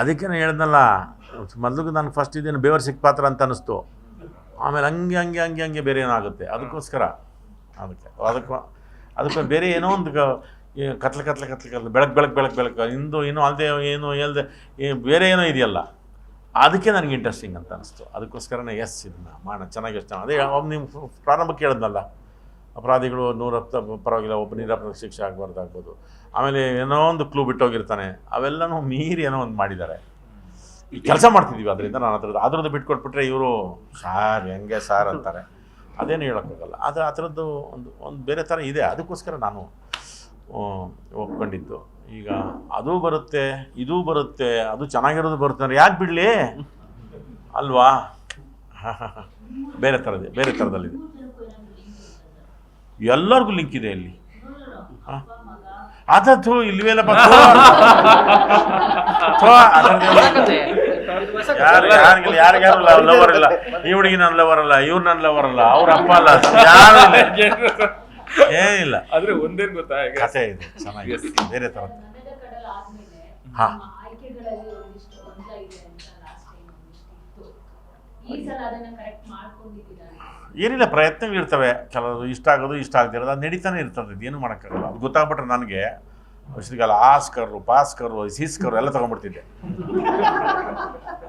ಅದಕ್ಕೆ ನಾನು ಹೇಳ್ದಲ್ಲ, ಮೊದಲಿಗೆ ನಾನು ಫಸ್ಟ್ ಇದೇನು ಬೇವರ್ ಸಿಕ್ಕ ಪಾತ್ರ ಅಂತ ಅನ್ನಿಸ್ತು. ಆಮೇಲೆ ಹಂಗೆ ಹಂಗೆ ಹಂಗೆ ಹಂಗೆ ಬೇರೆ ಏನಾಗುತ್ತೆ? ಅದಕ್ಕೋಸ್ಕರ. ಅದಕ್ಕೆ ಅದಕ್ಕೆ ಅದಕ್ಕೆ ಬೇರೆ ಏನೋ ಒಂದು ಕತ್ಲೆ ಕತ್ಲೆ ಕತ್ಲೆ ಕತ್ಲೆ, ಬೆಳಕು ಬೆಳಕು ಬೆಳಕು ಬೆಳಕು ಇಂದು ಇನ್ನೂ ಅಲ್ಲದೆ ಏನು ಹೇಳ್ದೆ ಬೇರೆ ಏನೋ ಇದೆಯಲ್ಲ, ಅದಕ್ಕೆ ನನಗೆ ಇಂಟ್ರೆಸ್ಟಿಂಗ್ ಅಂತ ಅನಿಸ್ತು ಅದಕ್ಕೋಸ್ಕರನೇ ಎಸ್ ಇದನ್ನ ಮಾಡೋಣ, ಚೆನ್ನಾಗಿ ಯೋಚನೆ ಅದೇ ನಿಮ್ಮ ಪ್ರಾರಂಭಕ್ಕೆ ಹೇಳಿದ್ನಲ್ಲ ಅಪರಾಧಿಗಳು ನೂರ ಪರವಾಗಿಲ್ಲ, ಒಬ್ಬ ನಿರಪರಾಧ ಶಿಕ್ಷೆ ಆಗಬಾರ್ದಾಗ್ಬೋದು. ಆಮೇಲೆ ಏನೋ ಒಂದು ಕ್ಲೂ ಬಿಟ್ಟೋಗಿರ್ತಾನೆ. ಅವೆಲ್ಲನೂ ಮೀರಿ ಏನೋ ಒಂದು ಮಾಡಿದ್ದಾರೆ. ಕೆಲಸ ಮಾಡ್ತಿದ್ದೀವಿ ಅದರಿಂದ ನಾನು ಹತ್ರದ್ದು ಅದ್ರದ್ದು ಬಿಟ್ಕೊಟ್ಬಿಟ್ರೆ ಇವರು, ಸಾರ್, ಹೆಂಗೆ ಸಾರ್? ಅಂತಾರೆ. ಅದೇನು ಹೇಳೋಕ್ಕಾಗಲ್ಲ. ಆದರೆ ಆ ಥರದ್ದು ಒಂದು ಒಂದು ಬೇರೆ ಥರ ಇದೆ. ಅದಕ್ಕೋಸ್ಕರ ನಾನು ಒಪ್ಕೊಂಡಿದ್ದು. ಈಗ ಅದು ಬರುತ್ತೆ, ಇದು ಬರುತ್ತೆ, ಅದು ಚೆನ್ನಾಗಿರೋದು ಬರುತ್ತೆ ಅಂದ್ರೆ ಯಾಕೆ ಬಿಡಲಿ? ಅಲ್ವಾ? ಬೇರೆ ಥರದ್ದು, ಬೇರೆ ಥರದಲ್ಲಿದೆ. ಎಲ್ಲರಿಗೂ ಲಿಂಕ್ ಇದೆ ಇಲ್ಲಿ. ಅದತ್ತು ಇಲ್ವೇಲಪ್ಪ ಯಾರಿಗಿಲ್ಲ ಯಾರಿಗಾರು ಲವರ್ ಇಲ್ಲ. ಈ ಹುಡುಗಿ ನನ್ನ ಲವರ್ ಅಲ್ಲ ಇವ್ರು ನನ್ನ ಲವರ್ ಅಲ್ಲ ಅವ್ರ ಅಪ್ಪ ಅಲ್ಲ ಯಾರು ಇಲ್ಲ. ಏನಿಲ್ಲ ಆದ್ರೆ ಒಂದೇನ್ ಗೊತ್ತಾ ಕಥೆ ಇದೆ ಚೆನ್ನಾಗಿದೆ. ಬೇರೆ ತರ. ಹಾ. ಏನಿಲ್ಲ ಪ್ರಯತ್ನಗಳಿರ್ತವೆ ಕೆಲವು ಇಷ್ಟ ಆಗೋದು ಇಷ್ಟ ಆಗದಿರೋದು ಅದು ನಡೀತಾನೆ ಇರ್ತದೆ. ಏನು ಮಾಡೋಕ್ಕಾಗಲ್ಲ. ಅದು ಗೊತ್ತಾಗ್ಬಿಟ್ರೆ ನನಗೆ ವರ್ಷದಿಗೆಲ್ಲ ಆಸ್ಕರು ಪಾಸ್ಕರು ಸೀಸ್ಕರು ಎಲ್ಲ ತೊಗೊಂಡ್ಬಿಡ್ತಿದ್ದೆ.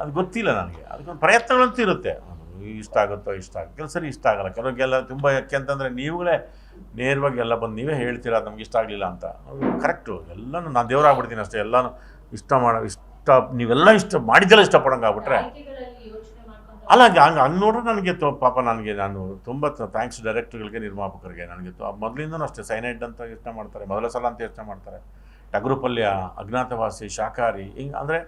ಅದು ಗೊತ್ತಿಲ್ಲ ನನಗೆ. ಅದಕ್ಕೊಂದು ಪ್ರಯತ್ನಗಳಂತೂ ಇರುತ್ತೆ. ಇಷ್ಟ ಆಗುತ್ತೋ ಇಷ್ಟ ಆಗುತ್ತೆ ಕೆಲವು ಸರಿ ಇಷ್ಟ ಆಗಲ್ಲ. ಕೆಲವರಿಗೆಲ್ಲ ತುಂಬ ಯಾಕೆ ಅಂತಂದರೆ ನೀವುಗಳೇ ನೇರವಾಗಿ ಎಲ್ಲ ಬಂದು ನೀವೇ ಹೇಳ್ತೀರಾ ನಮ್ಗೆ ಇಷ್ಟ ಆಗಲಿಲ್ಲ ಅಂತ. ಕರೆಕ್ಟು. ಎಲ್ಲನೂ ನಾನು ದೇವರಾಗ್ಬಿಡ್ತೀನಿ ಅಷ್ಟೇ. ಎಲ್ಲನೂ ಇಷ್ಟ ಮಾಡೋ ಇಷ್ಟ ನೀವೆಲ್ಲ ಇಷ್ಟ ಮಾಡಿದ್ದೆಲ್ಲ ಇಷ್ಟಪಡಂಗೆ ಆಗ್ಬಿಟ್ರೆ ಆಯ್ಕೆಗಳಲ್ಲಿ ಯೋಚನೆ ಮಾಡ್ಕೊಂಡು ಅಲ್ಲ, ಹಂಗೆ ಹಂಗೆ ನೋಡ್ರೆ ನನಗೆ ಪಾಪ ನನಗೆ ನಾನು ತುಂಬ ಥ್ಯಾಂಕ್ಸ್ ಡೈರೆಕ್ಟರ್ಗಳಿಗೆ ನಿರ್ಮಾಪಕರಿಗೆ, ನನಗೆ ಮೊದಲಿಂದನೂ ಅಷ್ಟೇ ಸೈನೈಡ್ ಅಂತ ಯೋಚನೆ ಮಾಡ್ತಾರೆ, ಮೊದಲ ಸಲ ಅಂತ ಯೋಚನೆ ಮಾಡ್ತಾರೆ. ಟಗರು ಪಲ್ಯ ಅಜ್ಞಾತವಾಸಿ ಶಾಖಾರಿ ಹಿಂಗೆ, ಅಂದರೆ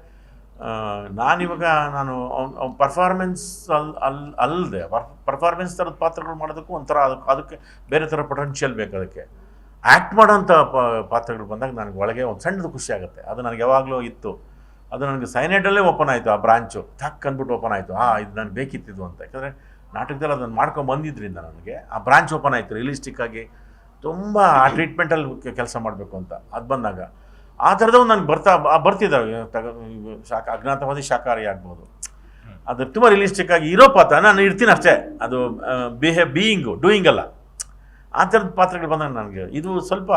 ನಾನಿವಾಗ ನಾನು ಅವ್ನ ಪರ್ಫಾರ್ಮೆನ್ಸ್ ಅಲ್ಲಿ ಅಲ್ ಅಲ್ಲದೆ ಪರ್ಫಾರ್ಮೆನ್ಸ್ ಥರದ ಪಾತ್ರಗಳು ಮಾಡೋದಕ್ಕೂ ಒಂಥರ ಅದಕ್ಕೆ ಅದಕ್ಕೆ ಬೇರೆ ಥರ ಪೊಟೆನ್ಷಿಯಲ್ ಬೇಕು ಅದಕ್ಕೆ. ಆ್ಯಕ್ಟ್ ಮಾಡೋಂಥ ಪಾತ್ರಗಳು ಬಂದಾಗ ನನಗೆ ಒಳಗೆ ಒಂದು ಸಣ್ಣದು ಖುಷಿ ಆಗುತ್ತೆ. ಅದು ನನಗೆ ಯಾವಾಗಲೂ ಇತ್ತು. ಅದು ನನಗೆ ಸೈನೈಡಲ್ಲೇ ಓಪನ್ ಆಯಿತು, ಆ ಬ್ರಾಂಚು. ಥಕ್ ಅಂದ್ಬಿಟ್ಟು ಓಪನ್ ಆಯಿತು. ಹಾಂ ಇದು ನನಗೆ ಬೇಕಿತ್ತಿದ್ದು ಅಂತ. ಯಾಕಂದರೆ ನಾಟಕದಲ್ಲಿ ಅದನ್ನು ಮಾಡ್ಕೊಂಡು ಬಂದಿದ್ದರಿಂದ ನನಗೆ ಆ ಬ್ರಾಂಚ್ ಓಪನ್ ಆಯಿತು ರಿಯಲಿಸ್ಟಿಕ್ ಆಗಿ. ತುಂಬ ಆ ಟ್ರೀಟ್ಮೆಂಟಲ್ಲಿ ಕೆಲಸ ಮಾಡಬೇಕು ಅಂತ. ಅದು ಬಂದಾಗ ಆ ಥರದವ್ರು ನನಗೆ ಬರ್ತಾ ಬರ್ತಿದ್ದಾವೆ. ತಗ ಶಾಖ, ಅಜ್ಞಾತವಾದಿ ಶಾಖಾಹಾರಿ ಆಗ್ಬೋದು. ಅದು ತುಂಬ ರಿಯಲಿಸ್ಟಿಕ್ ಆಗಿ ಇರೋ ಪಾತ್ರ. ನಾನು ಇರ್ತೀನಿ ಅಷ್ಟೇ. ಅದು ಬಿಹೇ ಬೀಯಿಂಗು ಡೂಯಿಂಗ್ ಅಲ್ಲ. ಆ ಥರದ ಪಾತ್ರಗಳು ಬಂದಾಗ ನನಗೆ ಇದು ಸ್ವಲ್ಪ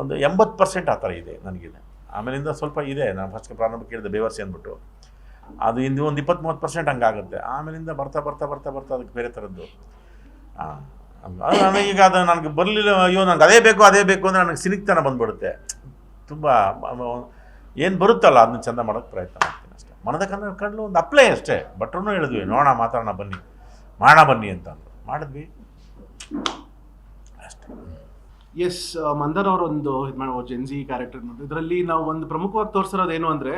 ಒಂದು ಎಂಬತ್ತು ಪರ್ಸೆಂಟ್ ಆ ಥರ ಇದೆ ನನಗಿದೆ. ಆಮೇಲಿಂದ ಸ್ವಲ್ಪ ಇದೆ. ನಾನು ಫಸ್ಟ್ ಪ್ರಾರಂಭ ಕೇಳಿದೆ ಬೇವರ್ಸಿ ಅಂದ್ಬಿಟ್ಟು. ಅದು ಇಂದು ಒಂದು ಇಪ್ಪತ್ತು ಮೂವತ್ತು ಪರ್ಸೆಂಟ್ ಹಂಗಾಗುತ್ತೆ. ಆಮೇಲಿಂದ ಬರ್ತಾ ಬರ್ತಾ ಬರ್ತಾ ಬರ್ತಾ ಅದಕ್ಕೆ ಬೇರೆ ಥರದ್ದು. ಅದು ಈಗ ಅದು ನನಗೆ ಬರಲಿಲ್ಲ, ಅಯ್ಯೋ ನನಗೆ ಅದೇ ಬೇಕು ಅದೇ ಬೇಕು ಅಂದರೆ ನನಗೆ ಸಿನಿಕ್ತನ ಬಂದ್ಬಿಡುತ್ತೆ. ತುಂಬ, ಏನು ಬರುತ್ತಲ್ಲ ಅದನ್ನ ಚಂದ ಮಾಡೋಕ್ಕೆ ಪ್ರಯತ್ನ ಮಾಡ್ತೀನಿ ಅಷ್ಟೇ. ಮನದ ಕನ್ನಡ ಕಡಲು ಒಂದು ಅಪ್ಲೈ ಅಷ್ಟೇ. ಭಟ್ರನ್ನೂ ಹೇಳಿದ್ವಿ, ನೋಡೋಣ, ಮಾತಾಡೋಣ, ಬನ್ನಿ. ಮಾಡೋಣ, ಬನ್ನಿ ಅಂತ ಅಂದ್ರು. ಮಾಡಿದ್ವಿ. ಅಷ್ಟೇ. ಎಸ್ ಮಂದರ್ ಅವ್ರ ಒಂದು ಇದು ಮಾಡುವ ಜೆನ್ಜಿ ಕ್ಯಾರೆಕ್ಟರ್ ಇದರಲ್ಲಿ ನಾವು ಒಂದು ಪ್ರಮುಖವಾಗಿ ತೋರಿಸಿರೋದು ಏನು ಅಂದರೆ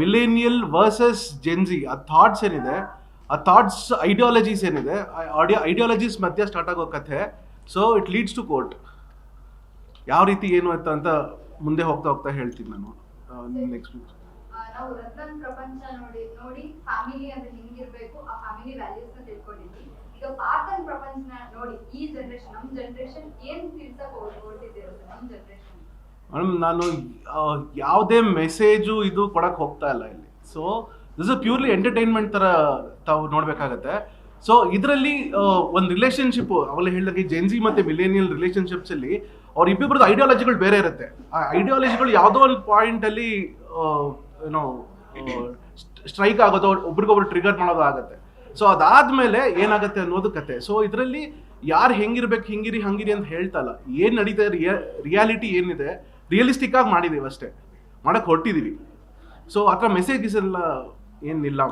ಮಿಲೇನಿಯಲ್ ವರ್ಸಸ್ ಜೆನ್ಜಿ ಆ ಥಾಟ್ಸ್ ಏನಿದೆ, ಆ ಥಾಟ್ಸ್ ಐಡಿಯಾಲಜೀಸ್ ಏನಿದೆ ಐಡಿಯಾಲಜೀಸ್ ಮಧ್ಯೆ ಸ್ಟಾರ್ಟ್ ಆಗೋ ಕಥೆ. So it leads to court ಯಾವ ರೀತಿ ಏನು ಅಂತ ಅಂತ ಮುಂದೆ ಹೋಗ್ತಾ ಹೋಗ್ತಾ ಹೇಳ್ತೀನಿ ನಾನು. ನೆಕ್ಸ್ಟ್ ನಾವು ಪ್ರಪಂಚ ನೋಡಿ ನೋಡಿ ಫ್ಯಾಮಿಲಿ ಅಂದ್ರೆ ಹಿಂಗಿರ್ಬೇಕು ಆ ಫ್ಯಾಮಿಲಿ ವ್ಯಾಲ್ಯೂಸ್ ತಿಳ್ಕೊಂಡಿದ್ವಿ. ಈಗ ಪಾರ್ಥನ್ ಪ್ರಪಂಚನ ನೋಡಿ, ಈ ಜನರೇಷನ್ ನಮ್ಮ ಜನರೇಷನ್ ಏನ್ ತಿಳ್ಸಕ್ ಹೊರ್- ಹೊರ್ಟಿದ್ದೀರ ನಮ್ ಜನರೇಷನ್ ಮೇಡಮ್, ನಾನು ಯಾವುದೇ ಮೆಸೇಜು ಇದು ಕೊಡಕ್ಕೆ ಹೋಗ್ತಾ ಇಲ್ಲ ಇಲ್ಲಿ. ಸೊ ದಿಸ್ ಪ್ಯೂರ್ಲಿ ಎಂಟರ್ಟೈನ್ಮೆಂಟ್ ಥರ ತಾವು ನೋಡಬೇಕಾಗತ್ತೆ. ಸೊ ಇದರಲ್ಲಿ ಒಂದು ರಿಲೇಷನ್ಶಿಪ್ ಅವೆಲ್ಲ ಹೇಳಿದಾಗೆ ಜೆನ್ಜಿ ಮತ್ತು ಮಿಲೇನಿಯಲ್ ರಿಲೇಷನ್ಶಿಪ್ಸಲ್ಲಿ ಅವ್ರ ಇಬ್ಬಿಬ್ರದ್ದು ಐಡಿಯಾಲಜಿಗಳು ಬೇರೆ ಇರುತ್ತೆ. ಆ ಐಡಿಯಾಲಜಿಗಳು ಯಾವುದೋ ಒಂದು ಪಾಯಿಂಟಲ್ಲಿ ಏನೋ ಸ್ಟ್ರೈಕ್ ಆಗೋದು, ಒಬ್ರಿಗೊಬ್ರು ಟ್ರಿಗರ್ ಮಾಡೋದು ಆಗುತ್ತೆ. ಸೊ ಅದಾದ್ಮೇಲೆ ಏನಾಗುತ್ತೆ ಅನ್ನೋದು ಕತೆ. ಸೊ ಇದರಲ್ಲಿ ಯಾರು ಹೆಂಗಿರ್ಬೇಕು, ಹಿಂಗಿರಿ, ಹಂಗಿರಿ ಅಂತ ಹೇಳ್ತಲ್ಲ, ಏನು ನಡೀತಾ ರಿಯಾಲಿಟಿ ಏನಿದೆ ರಿಯಲಿಸ್ಟಿಕ್ ಆಗಿ ಮಾಡಿದೀವಿ ಅಷ್ಟೇ. ಮಾಡಕ್ ಹೊರಟಿದೀವಿ. ಸೊ ಆ ಥರ ಮೆಸೇಜಸ್ ಎಲ್ಲ ಏನಿಲ್ಲ.